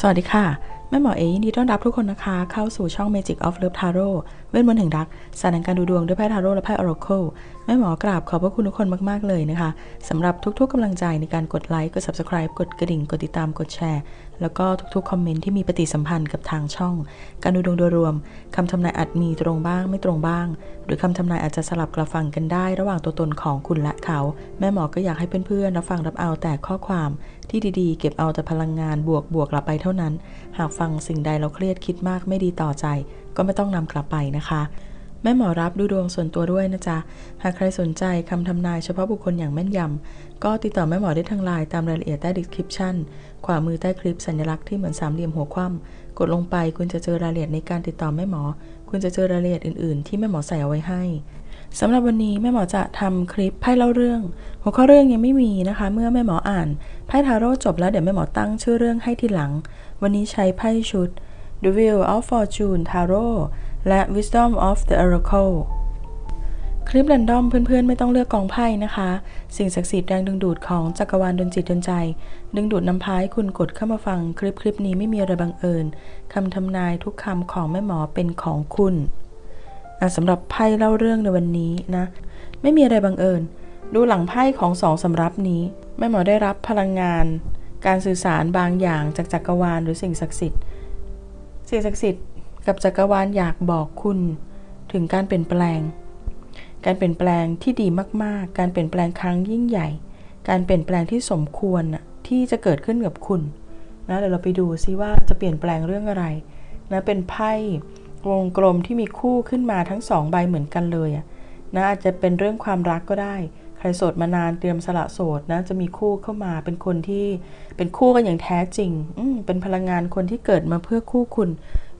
สวัสดีค่ะ แม่หมอเอยินดีต้อนรับทุกคนนะคะ เข้าสู่ช่อง Magic of Love Tarot เวทมนต์แห่งรักสารแห่งการดูดวงด้วยไพ่ทาโร่และไพ่ Oracle แม่หมอกราบขอบพระคุณทุกคนมาก ๆ เลยนะคะสำหรับทุกๆกำลังใจในการกดไลค์กด Subscribe กดกระดิ่ง กดติดตามกดแชร์ แล้วก็ทุกๆ คอมเมนต์ที่มีปฏิสัมพันธ์กับทางช่อง การดูดวงโดยรวมคำทำนายอาจมีตรงบ้างไม่ตรงบ้าง หรือคำทำนายอาจจะสลับกระฟังกันได้ ระหว่างตัวตนของคุณและเขา แม่หมอก็อยากให้เพื่อนๆรับฟังรับเอาแต่ข้อความที่ดีๆ เก็บเอาแต่พลังงานบวกบวกกลับไปเท่านั้น หากฟังสิ่งใดเราเครียดคิดมากไม่ดีต่อใจ ก็ไม่ต้องนำกลับไปนะคะ แม่หมอรับดูดวงส่วนตัวด้วยนะจ๊ะ หากใครสนใจคำทำนายเฉพาะบุคคลอย่างแม่นยำ ก็ติดต่อแม่หมอได้ทางไลน์ตามรายละเอียดใต้ description ขวามือใต้คลิปสัญลักษณ์ที่เหมือนสามเหลี่ยมหัวคว่ำกดลงไปคุณจะเจอรายละเอียดในการติดต่อแม่หมอ คุณจะเจอรายละเอียดอื่นๆ ที่แม่หมอใส่เอาไว้ให้สำหรับวันนี้แม่หมอจะทำคลิปไพ่เล่าเรื่อง หัวข้อเรื่องยังไม่มีนะคะ เมื่อแม่หมออ่านไพ่ทาโร่จบแล้วเดี๋ยวแม่หมอตั้งชื่อเรื่องให้ทีหลัง วันนี้ใช้ไพ่ชุด The Wheel of Fortune Tarot และ Wisdom of the Oracle คลิปแรนดอมเพื่อนๆ ไม่ต้องเลือกกองไพ่นะคะ สิ่งศักดิ์สิทธิ์แรงดึงดูดของจักรวาลดนจิตดนใจ ดึงดูดนำพาให้คุณกดเข้ามาฟังคลิปคลิปนี้ไม่มีอะไรบังเอิญคำทำนายทุกคำของแม่หมอเป็นของคุณสำหรับไพ่เล่าเรื่องในวันนี้นะ ไม่มีอะไรบังเอิญ ดูหลังไพ่ของสองสำรับนี้ แม่หมอได้รับพลังงาน การสื่อสารบางอย่างจากจักรวาลหรือสิ่งศักดิ์สิทธิ์ สิ่งศักดิ์สิทธิ์กับจักรวาลอยากบอกคุณ ถึงการเปลี่ยนแปลง การเปลี่ยนแปลงที่ดีมากๆ การเปลี่ยนแปลงครั้งยิ่งใหญ่ การเปลี่ยนแปลงที่สมควรที่จะเกิดขึ้นกับคุณนะเดี๋ยวเราไปดูซิว่าจะเปลี่ยนแปลงเรื่องอะไรนะเป็นไพ่วงกลมที่มีคู่ขึ้นมาทั้งสองใบเหมือนกันเลยนะอาจจะเป็นเรื่องความรักก็ได้ ใครโสดมานานเตรียมสละโสดนะ จะมีคู่เข้ามาเป็นคนที่เป็นคู่กันอย่างแท้จริงอืเป็นพลังงานคนที่เกิดมาเพื่อคู่คุณ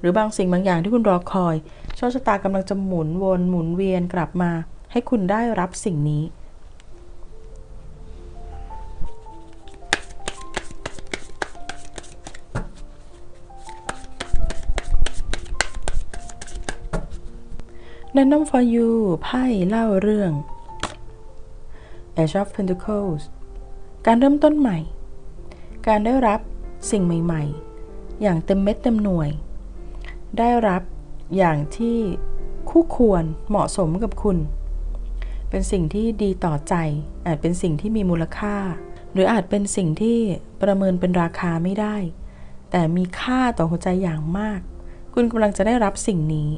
หรือบางสิ่งบางอย่างที่คุณรอคอยโชคชะตากำลังจะหมุนวนหมุนเวียนกลับมา ให้คุณได้รับสิ่งนี้ Random for you ไพ่เล่าเรื่อง Age of Pentacles การเริ่มต้นใหม่ การได้รับสิ่งใหม่ ๆ อย่างเต็มเม็ดเต็มหน่วย ได้รับอย่างที่คู่ควรเหมาะสมกับคุณ เป็นสิ่งที่ดีต่อใจ อาจเป็นสิ่งที่มีมูลค่า หรืออาจเป็นสิ่งที่ประเมินเป็นราคาไม่ได้ แต่มีค่าต่อหัวใจอย่างมาก คุณกำลังจะได้รับสิ่งนี้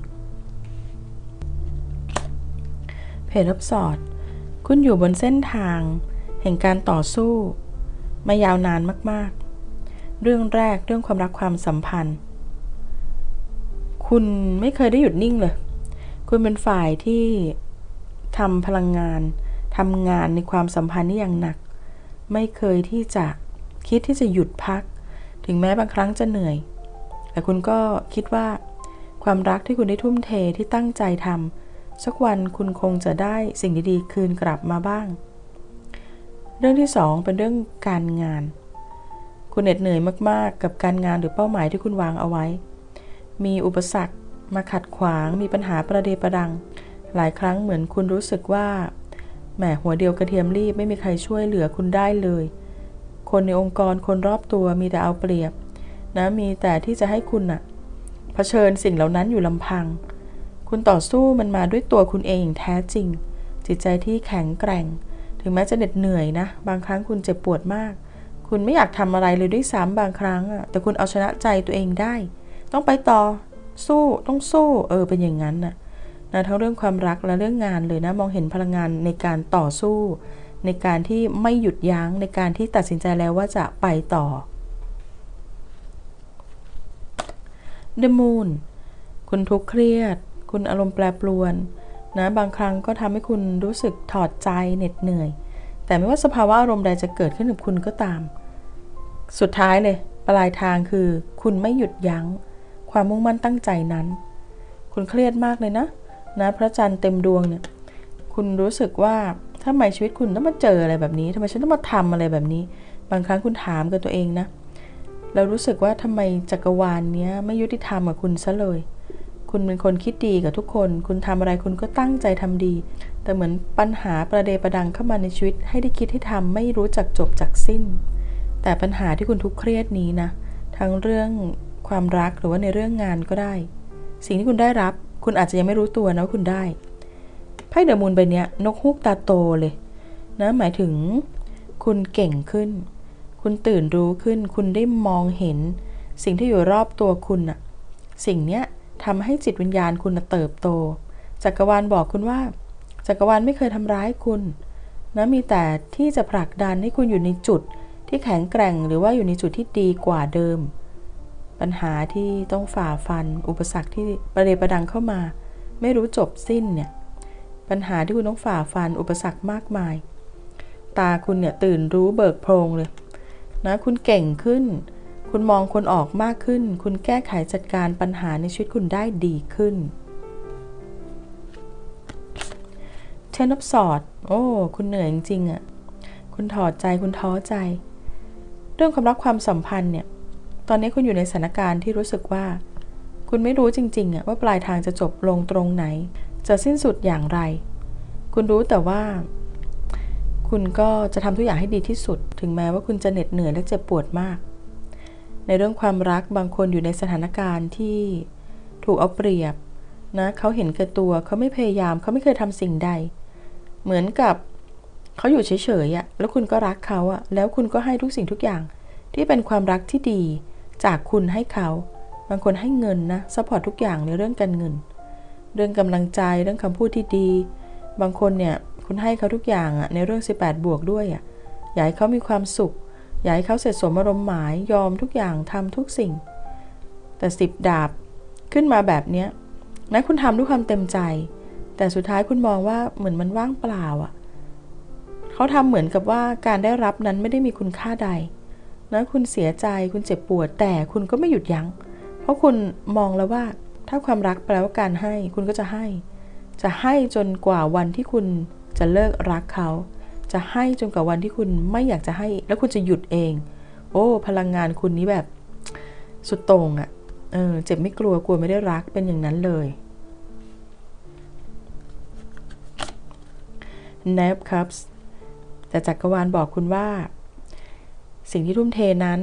เพจรับสอด คุณอยู่บนเส้นทาง แห่งการต่อสู้ มายาวนานมาก ๆ เรื่องแรกเรื่องความรักความสัมพันธ์ คุณไม่เคยได้หยุดนิ่งเลย คุณเป็นฝ่ายที่ทำพลังงานทำงานในความสัมพันธ์นี่อย่างหนัก ไม่เคยที่จะคิดที่จะหยุดพัก ถึงแม้บางครั้งจะเหนื่อย แต่คุณก็คิดว่า ความรักที่คุณได้ทุ่มเทที่ตั้งใจทำ สักวันคุณคงจะได้สิ่งดีๆ คืนกลับมาบ้าง เรื่องที่สองเป็นเรื่องการงาน คุณเหน็ดเหนื่อยมากๆ กับการงานหรือเป้าหมายที่คุณวางเอาไว้ มีอุปสรรค มาขัดขวาง มีปัญหาประเดประดัง หลายครั้งเหมือนคุณรู้สึกว่า แหมหัวเดียวกระเทียมรีบไม่มีใครช่วยเหลือคุณได้เลย คนในองค์กรคนรอบตัวมีแต่เอาเปรียบ นะมีแต่ที่จะให้คุณน่ะเผชิญสิ่งเหล่านั้นอยู่ลำพัง คุณต่อสู้มันมาด้วยตัวคุณเองอย่างแท้จริง จิตใจที่แข็งแกร่ง ถึงแม้จะเหน็ดเหนื่อยนะ บางครั้งคุณเจ็บปวดมาก คุณไม่อยากทำอะไรเลยด้วยซ้ำบางครั้งอะแต่คุณเอาชนะใจตัวเองได้ ต้องไปต่อ สู้ต้องสู้ เออเป็นอย่างนั้นน่ะนะทั้งเรื่องความรักและเรื่องงานเลยนะมองเห็นพลังงานในการต่อสู้ ในการที่ไม่หยุดยัง้งในการที่ตัดสินใจแล้วว่าจะไปต่อ The Moon คุณทุกข์เครียด คุณอารมณ์แปรปรวนนะบางครั้งก็ทำให้คุณรู้สึกถอดใจเหน็ดเหนื่อย แต่ไม่ว่าสภาวะอารมณ์ใดจะเกิดขึ้นกับคุณก็ตาม สุดท้ายเลยปลายทางคือ คุณไม่หยุดยัง้ง ความมุ่งมั่นตั้งใจนั้น คุณเครียดมากเลยนะนะพระจันทร์เต็มดวงเนี่ยคุณรู้สึกว่าทำไมชีวิตคุณต้องมาเจออะไรแบบนี้ทำไมฉันต้องมาทำอะไรแบบนี้ บางครั้งคุณถามกับตัวเองนะเรารู้สึกว่าทำไมจักรวาลเนี้ยไม่ยุติธรรมกับคุณซะเลย คุณเป็นคนคิดดีกับทุกคน คุณทำอะไรคุณก็ตั้งใจทำดี แต่เหมือนปัญหาประเดประดังเข้ามาในชีวิต ให้ได้คิดให้ทำไม่รู้จักจบจักสิ้น แต่ปัญหาที่คุณทุกข์เครียดนี้นะ ทั้งเรื่องความรักหรือว่าในเรื่องงานก็ได้ สิ่งที่คุณได้รับ คุณอาจจะยังไม่รู้ตัวนะว่าคุณได้ไพ่เดอะมูนใบเนี้ยนกฮูกตาโตเลยนะหมายถึง คุณเก่งขึ้น คุณตื่นรู้ขึ้น คุณได้มองเห็น สิ่งที่อยู่รอบตัวคุณอะสิ่งเนี้ย ทำให้จิตวิญญาณคุณเติบโต จักรวาลบอกคุณว่า จักรวาลไม่เคยทำร้ายคุณนะมีแต่ที่จะผลักดันให้คุณอยู่ในจุดที่แข็งแกร่งหรือว่าอยู่ในจุดที่ดีกว่าเดิม ปัญหาที่ต้องฝ่าฟัน อุปสรรคที่ประเดประดังเข้ามา ไม่รู้จบสิ้นเนี่ยปัญหาที่คุณต้องฝ่าฟันอุปสรรคมากมาย ตาคุณเนี่ยตื่นรู้เบิกโพรงเลยนะคุณเก่งขึ้น คุณมองคนออกมากขึ้น คุณแก้ไขจัดการปัญหาในชีวิตคุณได้ดีขึ้น เทนอ f สอด โอ้ คุณเหนื่อยจริงๆอะ่ะ คุณถอดใจ คุณท้อใจ เรื่องความรักความสัมพันธ์เนี่ย ตอนนี้คุณอยู่ในสถานการณ์ที่รู้สึกว่า คุณไม่รู้จริงๆอะว่าปลายทางจะจบลงตรงไหน จะสิ้นสุดอย่างไร คุณรู้แต่ว่า คุณก็จะทำทุกอย่างให้ดีที่สุด ถึงแม้ว่าคุณจะเหน็ดเหนื่อยและเจ็บปวดมาก ในเรื่องความรักบางคนอยู่ในสถานการณ์ที่ถูกเอาเปรียบนะเขาเห็นแก่ตัวเขาไม่พยายามเขาไม่เคยทำสิ่งใด เหมือนกับเขาอยู่เฉยๆอะแล้วคุณก็รักเขาอะแล้วคุณก็ให้ทุกสิ่งทุกอย่าง ที่เป็นความรักที่ดี จากคุณให้เขา บางคนให้เงินนะซัพพอร์ตทุกอย่างในเรื่องการเงิน เรื่องกำลังใจเรื่องคำพูดที่ดี บางคนเนี่ยคุณให้เขาทุกอย่างอะในเรื่อง 18 บวกด้วยอะอยากให้เขามีความสุข อยากให้เขาเสร็จสมอารมณ์หมายยอมทุกอย่างทำทุกสิ่ง แต่สิบดาบขึ้นมาแบบเนี้ยนะคุณทำด้วยความเต็มใจ แต่สุดท้ายคุณมองว่าเหมือนมันว่างเปล่าอะ่ะเขาทำเหมือนกับว่าการได้รับนั้นไม่ได้มีคุณค่าใดนะคุณเสียใจคุณเจ็บปวด แต่คุณก็ไม่หยุดยัง้ง เพราะคุณมองแล้วว่าถ้าความรักแปลว่าการให้ คุณก็จะให้ จะให้จนกว่าวันที่คุณจะเลิกรักเขา จะให้จนกว่าวันที่คุณไม่อยากจะให้ แล้วคุณจะหยุดเอง โอ้ พลังงานคุณนี้แบบสุดโต่งอะ่ะ เออ เจ็บไม่กลัวกลัวไม่ได้รักเป็นอย่างนั้นเลย n a p Cups แต่จักรวาลบอกคุณว่า สิ่งที่ทุ่มเทนั้น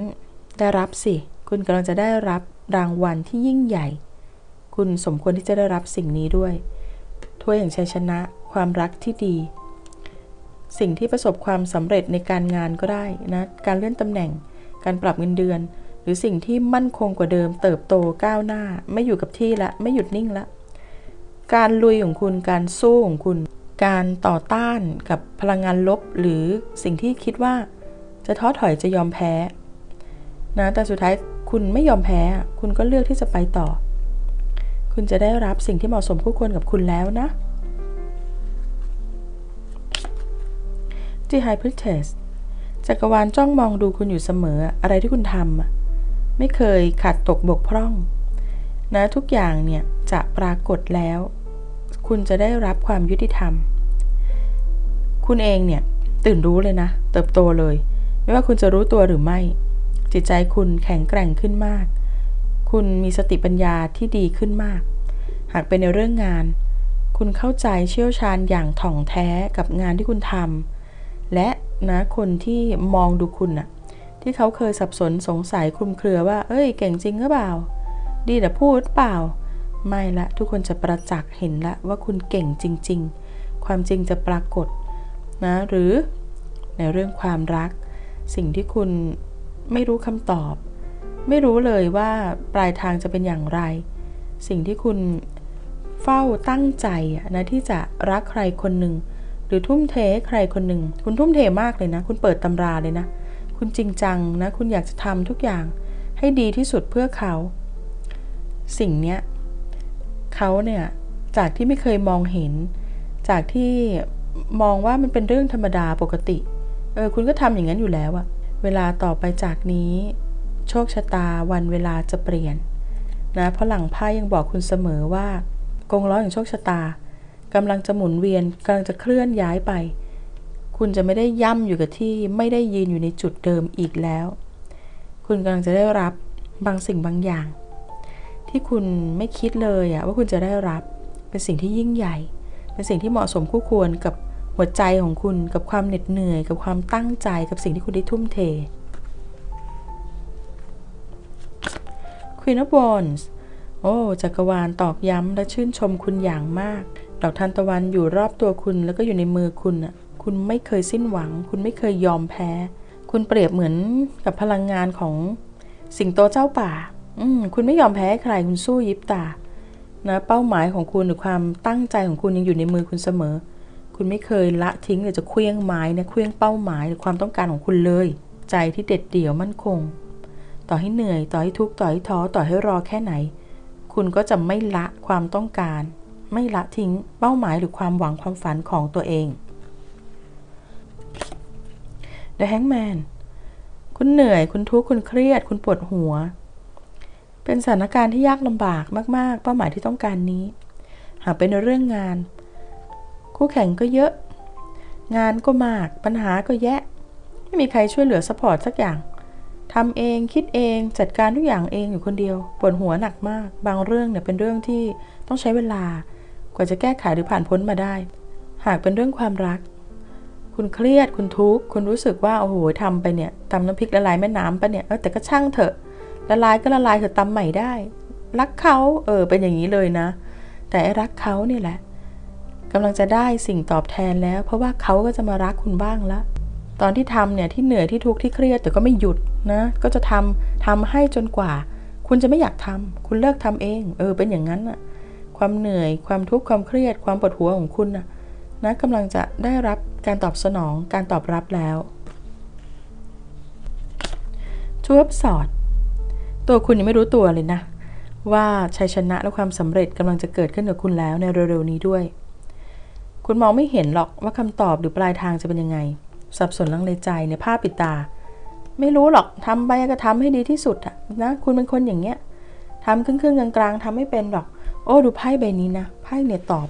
ได้รับสิ คุณกำลังจะได้รับรางวัลที่ยิ่งใหญ่ คุณสมควรที่จะได้รับสิ่งนี้ด้วยถ้วยแห่งชัยชนะ ความรักที่ดี สิ่งที่ประสบความสำเร็จในการงานก็ได้นะการเลื่อนตำแหน่ง การปรับเงินเดือน หรือสิ่งที่มั่นคงกว่าเดิม เติบโตก้าวหน้า ไม่อยู่กับที่ละไม่หยุดนิ่งละ การลุยของคุณการสู้ของคุณ การต่อต้านกับพลังงานลบ หรือสิ่งที่คิดว่า จะท้อถอยจะยอมแพ้นะแต่สุดท้ายคุณไม่ยอมแพ้ คุณก็เลือกที่จะไปต่อ คุณจะได้รับสิ่งที่เหมาะสมคู่ควรกับคุณแล้วนะ The High Priestess จักรวาลจ้องมองดูคุณอยู่เสมออะไรที่คุณทำไม่เคยขาดตกบกพร่อง นะทุกอย่างเนี่ยจะปรากฏแล้ว คุณจะได้รับความยุติธรรม คุณเองเนี่ยตื่นรู้เลยนะ เติบโตเลย ไม่ว่าคุณจะรู้ตัวหรือไม่ จิตใจคุณแข็งแกร่งขึ้นมาก คุณมีสติปัญญาที่ดีขึ้นมาก หากเป็นในเรื่องงาน คุณเข้าใจเชี่ยวชาญอย่างถ่องแท้กับงานที่คุณทำ และนะคนที่มองดูคุณน่ะที่เขาเคยสับสนสงสัยคลุมเครือว่า เอ้ย เก่งจริงหรือเปล่า ดีแต่พูดเปล่า ไม่ละทุกคนจะประจักษ์เห็นละว่าคุณเก่งจริง ๆ ความจริงจะปรากฏนะหรือในเรื่องความรัก สิ่งที่คุณไม่รู้คำตอบ ไม่รู้เลยว่าปลายทางจะเป็นอย่างไร สิ่งที่คุณเฝ้าตั้งใจนะที่จะรักใครคนหนึ่ง หรือทุ่มเทใครคนหนึ่ง คุณทุ่มเทมากเลยนะ คุณเปิดตำราเลยนะ คุณจริงจังนะ คุณอยากจะทำทุกอย่างให้ดีที่สุดเพื่อเขา สิ่งเนี้ยเขาเนี่ยจากที่ไม่เคยมองเห็น จากที่มองว่ามันเป็นเรื่องธรรมดาปกติ เออคุณก็ทำอย่างนั้นอยู่แล้วอะเวลาต่อไปจากนี้ โชคชะตาวันเวลาจะเปลี่ยนนะเพราะหลังไพ่ยังบอกคุณเสมอว่ากงล้อแห่งโชคชะตา กำลังจะหมุนเวียนกำลังจะเคลื่อนย้ายไป คุณจะไม่ได้ย่ำอยู่กับที่ไม่ได้ยืนอยู่ในจุดเดิมอีกแล้ว คุณกำลังจะได้รับบางสิ่งบางอย่าง ที่คุณไม่คิดเลยอะว่าคุณจะได้รับเป็นสิ่งที่ยิ่งใหญ่ เป็นสิ่งที่เหมาะสมคู่ควรกับหัวใจของคุณกับความเหน็ดเหนื่อย กับความตั้งใจกับสิ่งที่คุณได้ทุ่มเท Queen of Wands โอ้จักรวาลตอกย้ำและชื่นชมคุณอย่างมาก ดอกทานตะวันอยู่รอบตัวคุณแล้วก็อยู่ในมือคุณอะ คุณไม่เคยสิ้นหวัง คุณไม่เคยยอมแพ้ คุณเปรียบเหมือนกับพลังงานของสิงโตเจ้าป่า อืคุณไม่ยอมแพ้ใครคุณสู้ยิบตา นะ เป้าหมายของคุณหรือความตั้งใจของคุณยังอยู่ในมือคุณเสมอ คุณไม่เคยละทิ้งหรือจะเคลี้ยงไม้เนี่ยเคลี้ยงเป้าหมายหรือความต้องการของคุณเลย ใจที่เด็ดเดี่ยวมั่นคง ต่อให้เหนื่อย ต่อให้ทุกข์ต่อให้ท้อต่อให้รอแค่ไหน คุณก็จะไม่ละความต้องการ ไม่ละทิ้งเป้าหมายหรือความหวังความฝันของตัวเอง The Hangman คุณเหนื่อย คุณทุกข์ คุณเครียด คุณปวดหัว เป็นสถานการณ์ที่ยากลำบากมาก ๆ เป้าหมายที่ต้องการนี้ หากเป็นเรื่องงาน คู่แข่งก็เยอะ งานก็มาก ปัญหาก็แยะ ไม่มีใครช่วยเหลือสปอร์ตสักอย่างทำเองคิดเองจัดการทุกอย่างเองอยู่คนเดียวปวดหัวหนักมาก บางเรื่องเนี่ยเป็นเรื่องที่ต้องใช้เวลา ว่าจะแก้ไขหรือผ่านพ้นมาได้ หากเป็นเรื่องความรัก คุณเครียดคุณทุกข์คุณรู้สึกว่าโอ้โหทำไปเนี่ยตำน้ำพริกละลายแม่น้ำปเนี่ยเออแต่ก็ช่างเถอะละลายก็ละลายเถอะตำใหม่ได้ รักเขาเออเป็นอย่างนี้เลยนะ แต่รักเขานี่แหละกำลังจะได้สิ่งตอบแทนแล้ว เพราะว่าเขาก็จะมารักคุณบ้างละตอนที่ทำเนี่ยที่เหนื่อยที่ทุกข์ที่เครียดแต่ก็ไม่หยุดนะก็จะทำทำให้จนกว่า คุณจะไม่อยากทำคุณเลิกทำเอง เออเป็นอย่างนั้นอะ ความเหนื่อย ความทุกข์ความเครียด ความปวดหัวของคุณนะนะกำลังจะได้รับการตอบสนองการตอบรับแล้วทูบสอด ตัวคุณยังไม่รู้ตัวเลยนะ ว่าชัยชนะและความสำเร็จกำลังจะเกิดขึ้นกับคุณแล้วในเร็วๆนี้ด้วย คุณมองไม่เห็นหรอกว่าคำตอบหรือปลายทางจะเป็นยังไง สับสนลังเลใจในผ้าปิดตา ไม่รู้หรอกทำไปก็ทำให้ดีที่สุดอะนะคุณเป็นคนอย่างเงี้ยทำครึ่งๆกลางๆทำไม่เป็นหรอก อ้ดูไพ่ใบนี้นะไพ่เนี่ยตอบ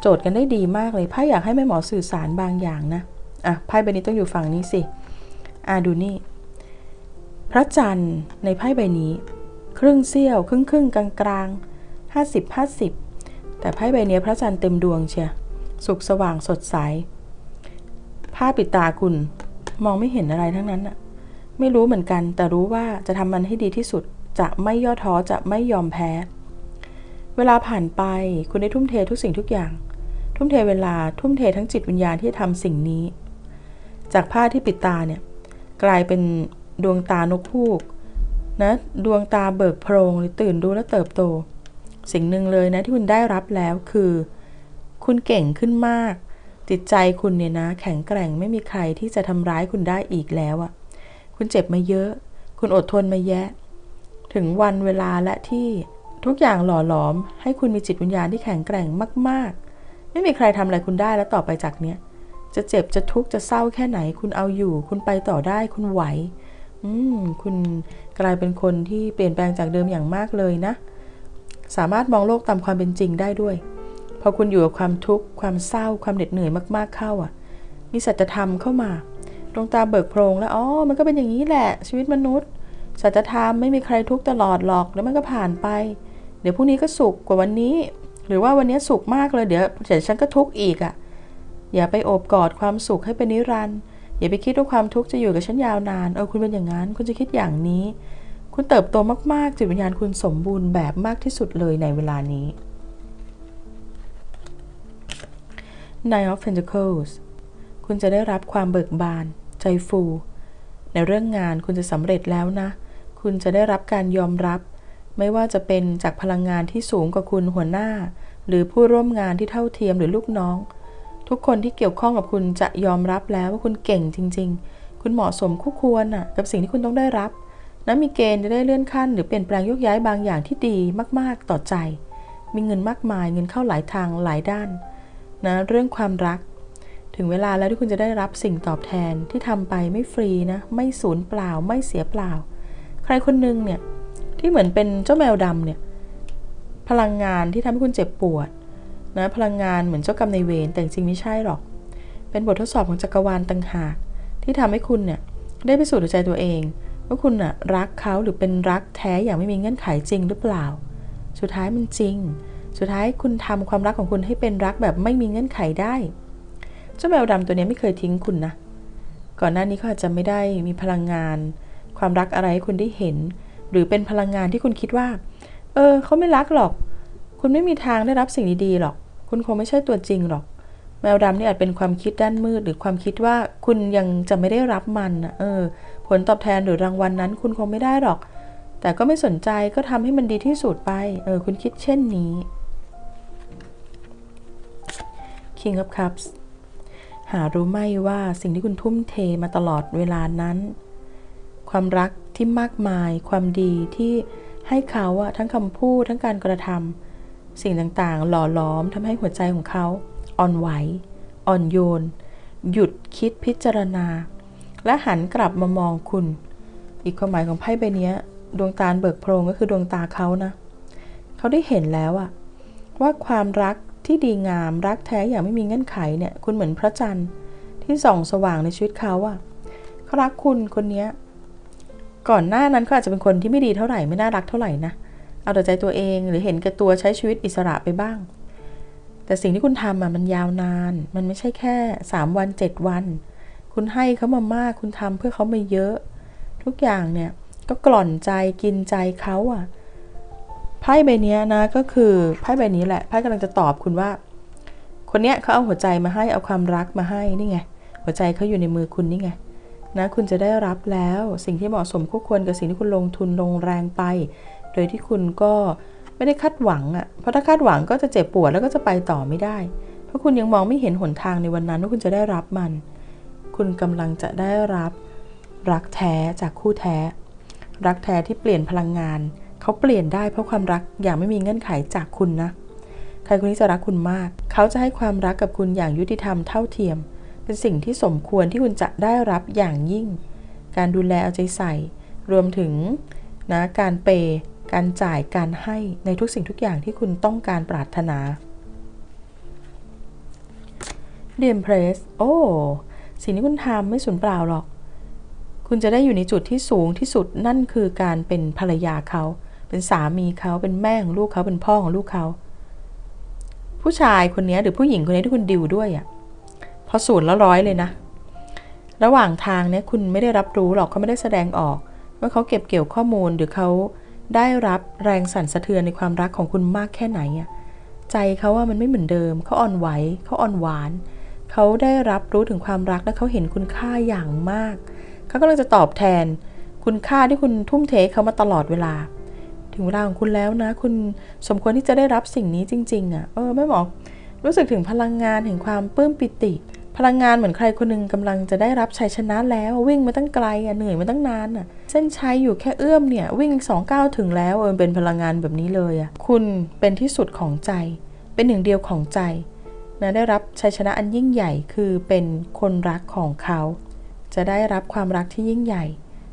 โจทย์กันได้ดีมากเลยไพ่อยากให้แม่หมอสื่อสารบางอย่างนะอะไพ่ใบนี้ต้องอยู่ฝั่งนี้สิอะดูนี่ พระจันทร์ในไพ่ใบนี้ ครึ่งเสี้ยว ครึ่งครึ่งกลางกลางห้าสิบห้าสิบแต่ไพ่ใบนี้พระจันทร์เต็มดวงเชียสุขสว่างสดใสผ้าปิดตาคุณมองไม่เห็นอะไรทั้งนั้นอะไม่รู้เหมือนกัน แต่รู้ว่าจะทำมันให้ดีที่สุด จะไม่ย่อท้อจะไม่ยอมแพ้ เวลาผ่านไปคุณได้ทุ่มเททุกสิ่งทุกอย่าง ทุ่มเทเวลาทุ่มเททั้งจิตวิญญาณที่ทำสิ่งนี้ จากผ้าที่ปิดตาเนี่ยกลายเป็นดวงตานกฮูกนะดวงตาเบิกโพรงหรือตื่นรู้และเติบโต สิ่งหนึ่งเลยนะที่คุณได้รับแล้วคือ คุณเก่งขึ้นมาก จิตใจคุณเนี่ยนะ แข็งแกร่งไม่มีใครที่จะทำร้ายคุณได้อีกแล้วอะคุณเจ็บมาเยอะ คุณอดทนมาแยะ ถึงวันเวลาและที่ ทุกอย่างหล่อหลอม ให้คุณมีจิตวิญญาณที่แข็งแกร่งมาก ๆ ไม่มีใครทำอะไรคุณได้แล้วต่อไปจากเนี้ยจะเจ็บจะทุกข์จะเศร้าแค่ไหน คุณเอาอยู่ คุณไปต่อได้คุณไหว อืมคุณกลายเป็นคนที่เปลี่ยนแปลงจากเดิมอย่างมากเลยนะ สามารถมองโลกตามความเป็นจริงได้ด้วย พอคุณอยู่กับความทุกข์ความเศร้าความเหน็ดเหนื่อยมากๆเข้าอะ มีสัจธรรมเข้ามาดวงตาเบิกโพรงแล้วอ๋อมันก็เป็นอย่างนี้แหละ ชีวิตมนุษย์สัจธรรมไม่มีใครทุกข์ตลอดหรอกแล้วมันก็ผ่านไป เดี๋ยวพรุ่งนี้ก็สุขกว่าวันนี้ หรือว่าวันนี้สุขมากเลยเดี๋ยวเดี๋ยวฉันก็ทุกข์อีกอะ อย่าไปโอบกอดความสุขให้เป็นนิรันดร์อย่าไปคิดว่าความทุกข์จะอยู่กับฉันยาวนานเออคุณเป็นอย่างนั้น คุณจะคิดอย่างนี้ คุณเติบโตมากๆจิตวิญญาณคุณสมบูรณ์แบบมากที่สุดเลยในเวลานี้ Nine of Pentacles คุณจะได้รับความเบิกบาน ใจฟู ในเรื่องงานคุณจะสำเร็จแล้วนะ คุณจะได้รับการยอมรับ ไม่ว่าจะเป็นจากพลังงานที่สูงกว่าคุณหัวหน้า หรือผู้ร่วมงานที่เท่าเทียมหรือลูกน้อง ทุกคนที่เกี่ยวข้องกับคุณจะยอมรับแล้วว่าคุณเก่งจริง ๆ คุณเหมาะสมคู่ควรน่ะกับสิ่งที่คุณต้องได้รับนะมีเกณฑ์จะได้เลื่อนขั้น หรือเปลี่ยนแปลงยกย้ายบางอย่างที่ดีมากๆ ต่อใจ มีเงินมากมายเงินเข้าหลายทางหลายด้านนะเรื่องความรัก ถึงเวลาแล้วที่คุณจะได้รับสิ่งตอบแทนที่ทำไปไม่ฟรีนะไม่สูญเปล่าไม่เสียเปล่า ใครคนหนึ่งเนี่ย ที่เหมือนเป็นเจ้าแมวดำเนี่ยพลังงานที่ทำให้คุณเจ็บปวดนะพลังงานเหมือนเจ้ากรรมในเวรแต่จริงไม่ใช่หรอก เป็นบททดสอบของจักรวาลต่างหากที่ทำให้คุณเนี่ยได้พิสูจน์ใจตัวเอง ว่าคุณน่ะรักเขาหรือเป็นรักแท้อย่างไม่มีเงื่อนไขจริงหรือเปล่า สุดท้ายมันจริง สุดท้ายคุณทำความรักของคุณให้เป็นรักแบบไม่มีเงื่อนไขได้ เจ้าแมวดำตัวนี้ไม่เคยทิ้งคุณนะ ก่อนหน้านี้เขาอาจจะไม่ได้มีพลังงาน ความรักอะไรให้คุณได้เห็น หรือเป็นพลังงานที่คุณคิดว่า เออเขาไม่รักหรอก คุณไม่มีทางได้รับสิ่งดีๆหรอก คุณคงไม่ใช่ตัวจริงหรอก แมวดำนี่อาจเป็นความคิดด้านมืด หรือความคิดว่าคุณยังจะไม่ได้รับมันนะเออ ผลตอบแทนหรือรางวัลนนั้น คุณคงไม่ได้หรอก แต่ก็ไม่สนใจก็ทำให้มันดีที่สุดไป เออ คุณคิดเช่นนี้ King of Cups หารู้ไหมว่าสิ่งที่คุณทุ่มเทมาตลอดเวลานั้น ความรัก ที่มากมาย ความดีที่ให้เขาอะทั้งคำพูดทั้งการกระทำสิ่งต่างๆ หล่อล้อมทำให้หัวใจของเขาอ่อนไหว อ่อนโยน หยุดคิดพิจารณา และหันกลับมามองคุณ อีกความหมายของไพ่ใบนี้ดวงตาเบิกโพรงก็คือดวงตาเขานะเขาได้เห็นแล้วอะว่าความรักที่ดีงามรักแท้อย่างไม่มีเงื่อนไขเนี่ย คุณเหมือนพระจันทร์ที่ส่องสว่างในชีวิตเขาอะเขารักคุณคนนี้ ก่อนหน้านั้นเขาอาจจะเป็นคนที่ไม่ดีเท่าไหร่ไม่น่ารักเท่าไหร่นะเอาแต่ใจตัวเองหรือเห็นแก่ตัวใช้ชีวิตอิสระไปบ้าง แต่สิ่งที่คุณทำอะมันยาวนาน มันไม่ใช่แค่สามวันเจ็ดวัน คุณให้เขามามาก คุณทำเพื่อเขามาเยอะ ทุกอย่างเนี่ยก็กล่อนใจกินใจเขาอะไพ่ใบนี้นะก็คือไพ่ใบนี้แหละไพ่กำลังจะตอบคุณว่า คนเนี้ยเขาเอาหัวใจมาให้เอาความรักมาให้นี่ไง หัวใจเขาอยู่ในมือคุณนี่ไง นะคุณจะได้รับแล้วสิ่งที่เหมาะสมคู่ควรกับสิ่งที่คุณลงทุนลงแรงไป โดยที่คุณก็ไม่ได้คาดหวังอะ่ะเพราะถ้าคาดหวังก็จะเจ็บปวดแล้วก็จะไปต่อไม่ได้ เพราะคุณยังมองไม่เห็นหนทางในวันนั้นว่าคุณจะได้รับมัน คุณกำลังจะได้รับรักแท้จากคู่แท้ รักแท้ที่เปลี่ยนพลังงาน เขาเปลี่ยนได้เพราะความรักอย่างไม่มีเงื่อนไขจากคุณนะใครคนนี้จะรักคุณมาก เขาจะให้ความรักกับคุณอย่างยุติธรรมเท่าเทียมเเป็นสิ่งที่สมควรที่คุณจะได้รับอย่างยิ่ง การดูแลเอาใจใส่ รวมถึงนะการเปย์การจ่ายการให้ในทุกสิ่งทุกอย่างที่คุณต้องการปรารถนาเดียมเพรสโอ้สิ่งที่คุณทำไม่สูญเปล่าหรอก คุณจะได้อยู่ในจุดที่สูงที่สุดนั่นคือการเป็นภรรยาเขา เป็นสามีเขาเป็นแม่ของลูกเขาเป็นพ่อของลูกเขา ผู้ชายคนนี้หรือผู้หญิงคนนี้ที่คุณดิวด้วยอะ่ะ พอศูนย์แล้วร้อยเลยนะ ระหว่างทางเนี่ยคุณไม่ได้รับรู้หรอกเขาไม่ได้แสดงออก ว่าเขาเก็บเกี่ยวข้อมูลหรือเขาได้รับแรงสั่นสะเทือนในความรักของคุณมากแค่ไหนอะใจเขาว่ามันไม่เหมือนเดิม เขาอ่อนไหวเขาอ่อนหวาน เขาได้รับรู้ถึงความรักและเขาเห็นคุณค่าอย่างมาก เขากำลังจะตอบแทน คุณค่าที่คุณทุ่มเทเขามาตลอดเวลา ถึงเวลาของคุณแล้วนะ คุณสมควรที่จะได้รับสิ่งนี้จริง ๆอะ่ะ เออแม่หมอรู้สึกถึงพลังงานแห่งความปลื้มปิติ พลังงานเหมือนใครคนหนึงกำลังจะได้รับชัยชนะแล้ว วิ่งมาตั้งไกลอะเหนื่อยมาตั้งนานอะ เส้นชัยอยู่แค่เอื้อมเนี่ย วิ่งสองก้าวถึงแล้วเออเป็นพลังงานแบบนี้เลยอะคุณเป็นที่สุดของใจ เป็นหนึ่งเดียวของใจนะได้รับชัยชนะอันยิ่งใหญ่คือเป็นคนรักของเขา จะได้รับความรักที่ยิ่งใหญ่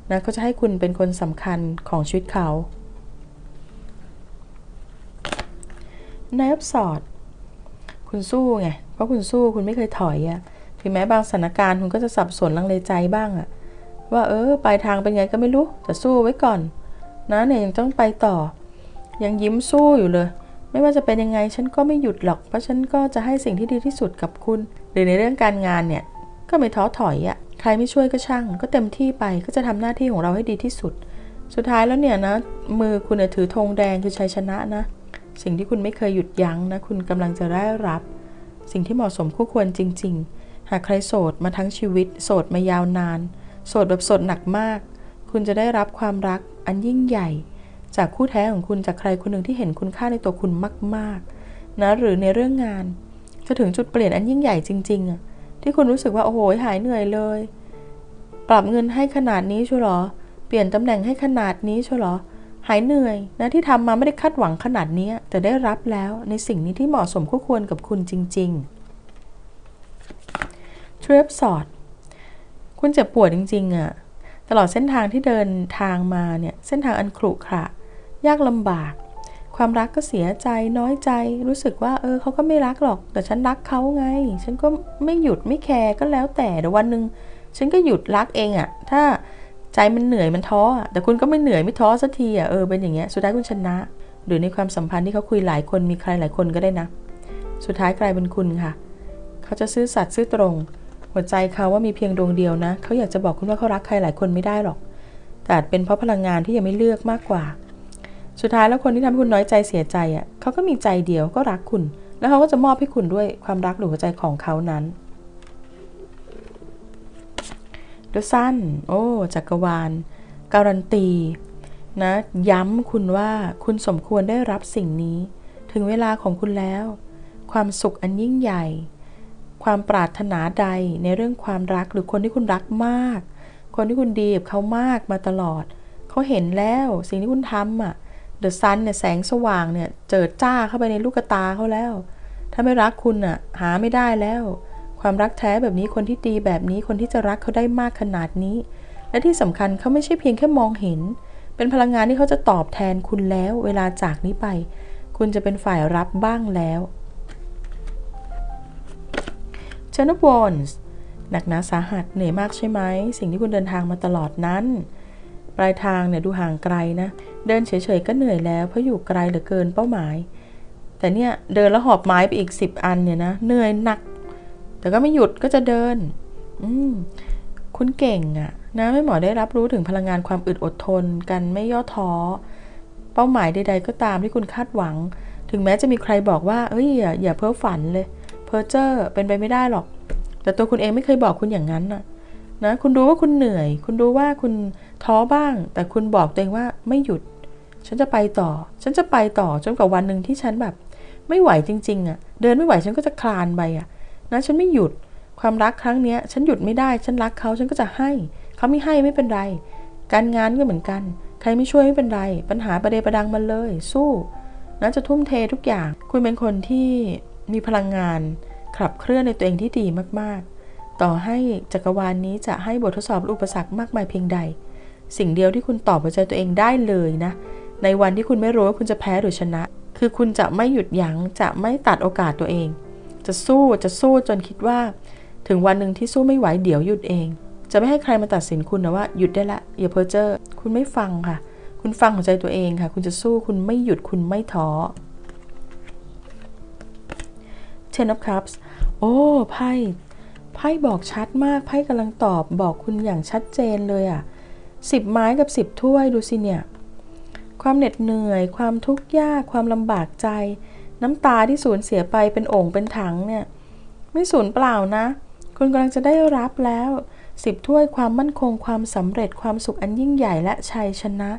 นะเขาจะให้คุณเป็นคนสำคัญของชีวิตเขานายอับสอด คุณสู้ไง เพราะคุณสู้คุณไม่เคยถอยอะ ถึงแม้บางสถานการณ์คุณก็จะสับสนลังเลใจบ้างอะว่าเออปลายทางเป็นไงก็ไม่รู้แต่สู้ไว้ก่อน นะเนี่ยยังต้องไปต่อ ยังยิ้มสู้อยู่เลย ไม่ว่าจะเป็นยังไงฉันก็ไม่หยุดหรอก เพราะฉันก็จะให้สิ่งที่ดีที่สุดกับคุณ หรือในเรื่องการงานเนี่ย ก็ไม่ท้อถอยอะใครไม่ช่วยก็ช่าง ก็เต็มที่ไปก็จะทำหน้าที่ของเราให้ดีที่สุด สุดท้ายแล้วเนี่ยนะ มือคุณเนี่ยถือธงแดงคือชัยชนะนะ สิ่งที่คุณไม่เคยหยุดยั้งนะ คุณกำลังจะได้รับ สิ่งที่เหมาะสมคู่ควรจริง ๆ หากใครโสดมาทั้งชีวิต โสดมายาวนาน โสดแบบโสดหนักมาก คุณจะได้รับความรักอันยิ่งใหญ่ จากคู่แท้ของคุณจากใครคนหนึ่งที่เห็นคุณค่าในตัวคุณมาก ๆ นะหรือในเรื่องงาน จะถึงจุดเปลี่ยนอันยิ่งใหญ่จริงๆอะที่คุณรู้สึกว่าโอ้โหหายเหนื่อยเลย ปรับเงินให้ขนาดนี้ชัวหรอ เปลี่ยนตำแหน่งให้ขนาดนี้ชัวหรอหายเหนื่อยนะที่ทำมาไม่ได้คาดหวังขนาดนี้แต่ได้รับแล้วในสิ่งนี้ที่เหมาะสมคู่ควรกับคุณจริง ๆ ทริปสอดคุณเจ็บปวดจริงๆอะตลอดเส้นทางที่เดินทางมาเนี่ยเส้นทางอันขรุขระ ยากลำบาก ความรักก็เสียใจน้อยใจ รู้สึกว่าเออเขาก็ไม่รักหรอก แต่ฉันรักเขาไง ฉันก็ไม่หยุดไม่แคร์ก็แล้วแต่เดี๋ยววันหนึ่งฉันก็หยุดรักเองอะถ้าใจมันเหนื่อยมันท้อแต่คุณก็ไม่เหนื่อยไม่ท้อสักทีอะเออเป็นอย่างเงี้ยสุดท้ายคุณชนะ หรือในความสัมพันธ์ที่เขาคุยหลายคนมีใครหลายคนก็ได้นะ สุดท้ายกลายเป็นคุณค่ะ เขาจะซื่อสัตย์ซื่อตรง หัวใจเขาว่ามีเพียงดวงเดียวนะ เขาอยากจะบอกคุณว่าเขารักใครหลายคนไม่ได้หรอก แต่อาจเป็นเพราะพลังงานที่ยังไม่เลือกมากกว่า สุดท้ายแล้วคนที่ทำให้คุณน้อยใจเสียใจอะเขาก็มีใจเดียวก็รักคุณ แล้วเขาก็จะมอบให้คุณด้วยความรักหรือหัวใจของเขานั้นดสั้น โอ้จักรวาล การันตีนะย้ำคุณว่าคุณสมควรได้รับสิ่งนี้ ถึงเวลาของคุณแล้ว ความสุขอันยิ่งใหญ่ ความปรารถนาใดในเรื่องความรักหรือคนที่คุณรักมาก คนที่คุณดีกับเขามากมาตลอด เขาเห็นแล้วสิ่งที่คุณทำอะเดอะซันเนี่ยแสงสว่างเนี่ยเจิดจ้าเข้าไปในลูกตาเขาแล้ว ถ้าไม่รักคุณอะหาไม่ได้แล้ว ความรักแท้แบบนี้คนที่ดีแบบนี้คนที่จะรักเขาได้มากขนาดนี้ และที่สำคัญเขาไม่ใช่เพียงแค่มองเห็น เป็นพลังงานที่เขาจะตอบแทนคุณแล้ว เวลาจากนี้ไป คุณจะเป็นฝ่ายรับบ้างแล้ว เชนบอนส์หนักหนาสาหัสเหนื่อยมากใช่ไหม สิ่งที่คุณเดินทางมาตลอดนั้น ปลายทางเนี่ยดูห่างไกลนะ เดินเฉยๆก็เหนื่อยแล้วเพราะอยู่ไกลเหลือเกินเป้าหมาย แต่เนี่ยเดินแล้วหอบไม้ไปอีกสิบอันเนี่ยนะเหนื่อยหนัก แต่ก็ไม่หยุดก็จะเดิน อืมคุณเก่งอะนะไม่หมอได้รับรู้ถึงพลังงานความอึดอดทนกันไม่ย่อท้อ เป้าหมายใดๆก็ตามที่คุณคาดหวัง ถึงแม้จะมีใครบอกว่า เอ้ยอย่าอย่าเพ้อฝันเลย อเจ้อเป็นไปไม่ได้หรอก แต่ตัวคุณเองไม่เคยบอกคุณอย่างนั้นนะนะคุณรู้ว่าคุณเหนื่อย คุณรู้ว่าคุณท้อบ้าง แต่คุณบอกตัวเองว่าไม่หยุด ฉันจะไปต่อ ฉันจะไปต่อจนกว่าวันหนึ่งที่ฉันแบบ ไม่ไหวจริงๆอะ่ะ เดินไม่ไหวฉันก็จะคลานไปอะ่ะนะฉันไม่หยุดความรักครั้งเนี้ย ฉันหยุดไม่ได้ ฉันรักเขาฉันก็จะให้ เขาไม่ให้ไม่เป็นไร การงานก็เหมือนกัน ใครไม่ช่วยไม่เป็นไร ปัญหาประเดประดังมันเลย สู้นะจะทุ่มเททุกอย่าง คุณเป็นคนที่ มีพลังงานขับเคลื่อนในตัวเองที่ดีมากๆ ต่อให้จักรวาลนนี้จะให้บททดสอบอุปสรรคมากมายเพียงใด สิ่งเดียวที่คุณตอบหัวใจตัวเองได้เลยนะ ในวันที่คุณไม่รู้ว่าคุณจะแพ้หรือชนะ คือคุณจะไม่หยุดยัง้ง จะไม่ตัดโอกาสตัวเอง จะสู้ จะสู้จนคิดว่า ถึงวันหนึ่งที่สู้ไม่ไหวเดี๋ยวหยุดเอง จะไม่ให้ใครมาตัดสินคุณนะว่าหยุดได้ละอย่าเพ้อเจ้อ คุณไม่ฟังค่ะ คุณฟังหัวใจตัวเองค่ะ คุณจะสู้ คุณไม่หยุด คุณไม่ท้อ Ten of Cups โอ้ไพ่ไพ่บอกชัดมากไพ่กำลังตอบบอกคุณอย่างชัดเจนเลยอะ่ะสิบไม้กับสิบถ้วยดูสิเนี่ย ความเหน็ดเหนื่อย ความทุกข์ยากความลำบากใจ น้ำตาที่สูญเสียไปเป็นโอ่งเป็นถังเนี่ย ไม่สูญเปล่านะ คุณกำลังจะได้รับแล้วสิบถ้วยความมั่นคงความสำเร็จความสุขอันยิ่งใหญ่และชัยชนะ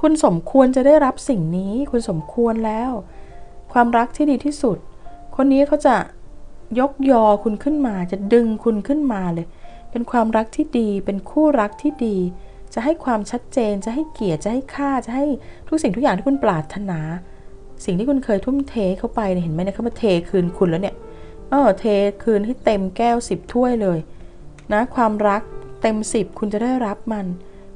คุณสมควรจะได้รับสิ่งนี้ คุณสมควรแล้ว ความรักที่ดีที่สุด คนนี้เขาจะยกยอคุณขึ้นมา จะดึงคุณขึ้นมาเลย เป็นความรักที่ดี เป็นคู่รักที่ดี จะให้ความชัดเจน จะให้เกียรติ จะให้ค่า จะให้ทุกสิ่งทุกอย่างที่คุณปรารถนา สิ่งที่คุณเคยทุ่มเทเข้าไปเห็นไหมเนี่ยเขามาเทคืนคุณแล้วเนี่ย เออเทคืนให้เต็มแก้วสิบถ้วยเลย นะ ความรักเต็มสิบคุณจะได้รับมัน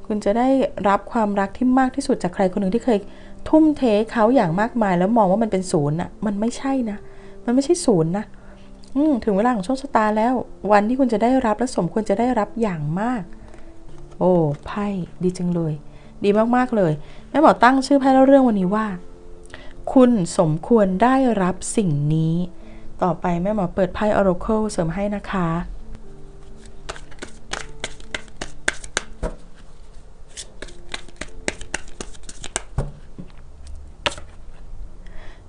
คุณจะได้รับความรักที่มากที่สุดจากใครคนหนึ่งที่เคยทุ่มเทเขาอย่างมากมายแล้วมองว่ามันเป็นศูนย์อะ มันไม่ใช่นะ มันไม่ใช่ศูนย์นะถึงเวลาของโชคชะตาแล้ว วันที่คุณจะได้รับและสมควรจะได้รับอย่างมาก โอ้ไพ่ดีจังเลย ดีมากๆเลยแม่หมอตั้งชื่อไพ่เล่าเรื่องวันนี้ว่า คุณสมควรได้รับสิ่งนี้ ต่อไปแม่หมอเปิดไพ่ Oracle เสริมให้นะคะ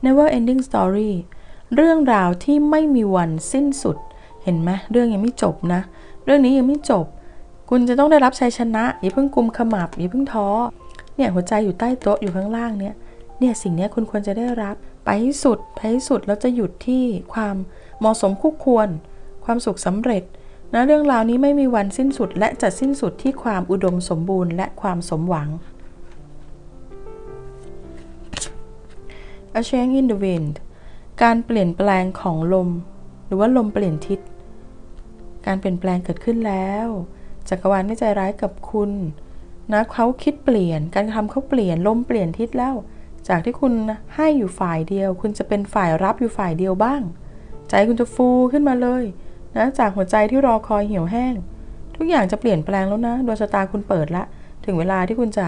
Never Ending Story เรื่องราวที่ไม่มีวันสิ้นสุด เห็นไหมเรื่องยังไม่จบนะ เรื่องนี้ยังไม่จบ คุณจะต้องได้รับชัยชนะอย่าเพิ่งกุมขมับอย่าเพิ่งท้อเนี่ยหัวใจอยู่ใต้โต๊ะอยู่ข้างล่างเนี่ยเนี่ยสิ่งนี้คุณควรจะได้รับไปให้สุดไปให้สุดแล้วจะหยุดที่ความเหมาะสมคู่ควร ความสุขสำเร็จนะเรื่องราวนี้ไม่มีวันสิ้นสุด และจะสิ้นสุดที่ความอุดมสมบูรณ์ และความสมหวัง A change in the wind การเปลี่ยนแปลงของลม หรือว่าลมเปลี่ยนทิศ การเปลี่ยนแปลงเกิดขึ้นแล้ว จักรวาลไม่ใจร้ายกับคุณนะเขาคิดเปลี่ยน การทำเขาเปลี่ยนลมเปลี่ยนทิศแล้ว จากที่คุณให้อยู่ฝ่ายเดียว คุณจะเป็นฝ่ายรับอยู่ฝ่ายเดียวบ้าง ใจคุณจะฟูขึ้นมาเลยนะจากหัวใจที่รอคอยเหี่ยวแห้ง ทุกอย่างจะเปลี่ยนแปลงแล้วนะดวงชะตาคุณเปิดละ ถึงเวลาที่คุณจะ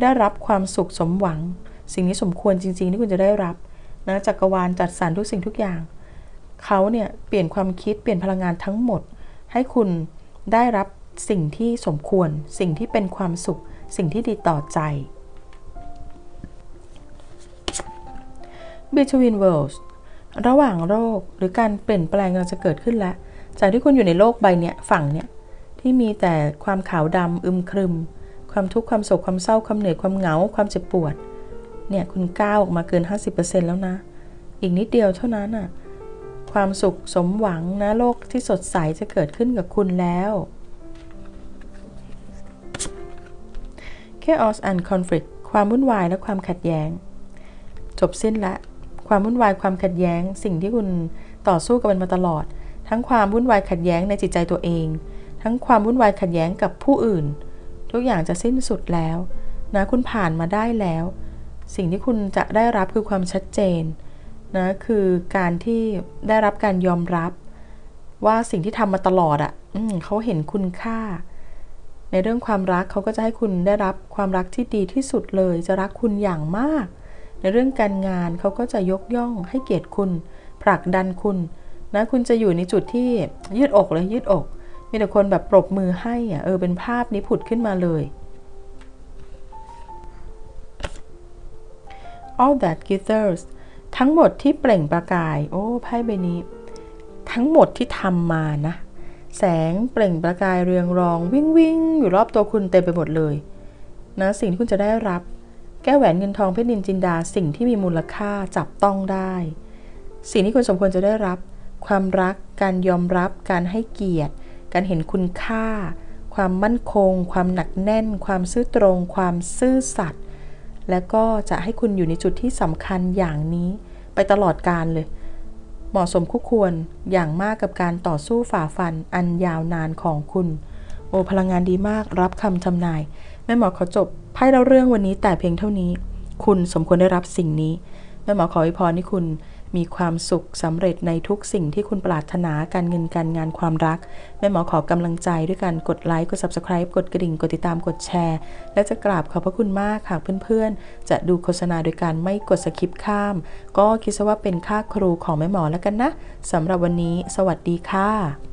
ได้รับความสุขสมหวัง สิ่งนี้สมควรจริง ๆ ที่คุณจะได้รับ นะจักรวาลจัดสรรทุกสิ่งทุกอย่างเขาเนี่ยเปลี่ยนความคิดเปลี่ยนพลังงานทั้งหมด ให้คุณได้รับสิ่งที่สมควร สิ่งที่เป็นความสุข สิ่งที่ดีต่อใจ Between Worlds ระหว่างโลกหรือการเปลี่ยนแปลงกำลังจะเกิดขึ้นแล้ว จากที่คุณอยู่ในโลกใบเนี้ยฝั่งเนี้ยที่มีแต่ความขาวดำอึมครึม ความทุกข์ความโศกความเศร้าความเหนื่อยความเหงาความเจ็บปวด เนี่ยคุณก้าวออกมาเกิน 50%แล้วนะ อีกนิดเดียวเท่านั้นน่ะความสุขสมหวังนะโลกที่สดใสจะเกิดขึ้นกับคุณแล้ว Chaos and Conflict ความวุ่นวายและความขัดแย้ง จบสิ้นละ ความวุ่นวายความขัดแย้ง สิ่งที่คุณต่อสู้กับมันมาตลอด ทั้งความวุ่นวายขัดแย้งในจิตใจตัวเอง ทั้งความวุ่นวายขัดแย้งกับผู้อื่น ทุกอย่างจะสิ้นสุดแล้วนะคุณผ่านมาได้แล้ว สิ่งที่คุณจะได้รับคือความชัดเจนนะคือการที่ได้รับการยอมรับ ว่าสิ่งที่ทำมาตลอดอะ่ะเขาเห็นคุณค่า ในเรื่องความรักเขาก็จะให้คุณได้รับความรักที่ดีที่สุดเลย จะรักคุณอย่างมาก ในเรื่องการงานเขาก็จะยกย่องให้เกียรติคุณ ผลักดันคุณนะคุณจะอยู่ในจุดที่ยืดอกเลยยืดอก มีแต่คนแบบปรบมือให้อะเออเป็นภาพนี้ผุดขึ้นมาเลย all that glitters ทั้งหมดที่เปล่งประกาย โอ้ไพ่ใบนี้ ทั้งหมดที่ทำมานะ แสงเปล่งประกายเรืองรองวิ่งวิ่งอยู่รอบตัวคุณเต็มไปหมดเลยนะสิ่งที่คุณจะได้รับ แก้วแหวนเงินทองเพชรนินจินดาสิ่งที่มีมูลค่าจับต้องได้ สิ่งที่คุณสมควรจะได้รับ ความรักการยอมรับ การให้เกียรติ การเห็นคุณค่า ความมั่นคง ความหนักแน่น ความซื่อตรง ความซื่อสัตย์ และก็จะให้คุณอยู่ในจุดที่สำคัญอย่างนี้ไปตลอดการเลย เหมาะสมคู่ควรอย่างมากกับการต่อสู้ฝ่าฟันอันยาวนานของคุณ โอพลังงานดีมากรับคำทำนายแม่หมอขอจบไพ่เราเรื่องวันนี้แต่เพียงเท่านี้ คุณสมควรได้รับสิ่งนี้แม่หมอขออวยพรให้คุณ มีความสุขสำเร็จในทุกสิ่งที่คุณปรารถนาการเงินการงานความรัก แม่หมอขอกำลังใจด้วยการกดไลค์กด subscribe กดกระดิ่ง กดติดตามกดแชร์ และจะกราบขอบพระคุณมากหากเพื่อนๆ จะดูโฆษณาโดยการไม่กดสคิปข้าม ก็คิดซะว่าเป็นค่าครูของแม่หมอแล้วกันนะสำหรับวันนี้ สวัสดีค่ะ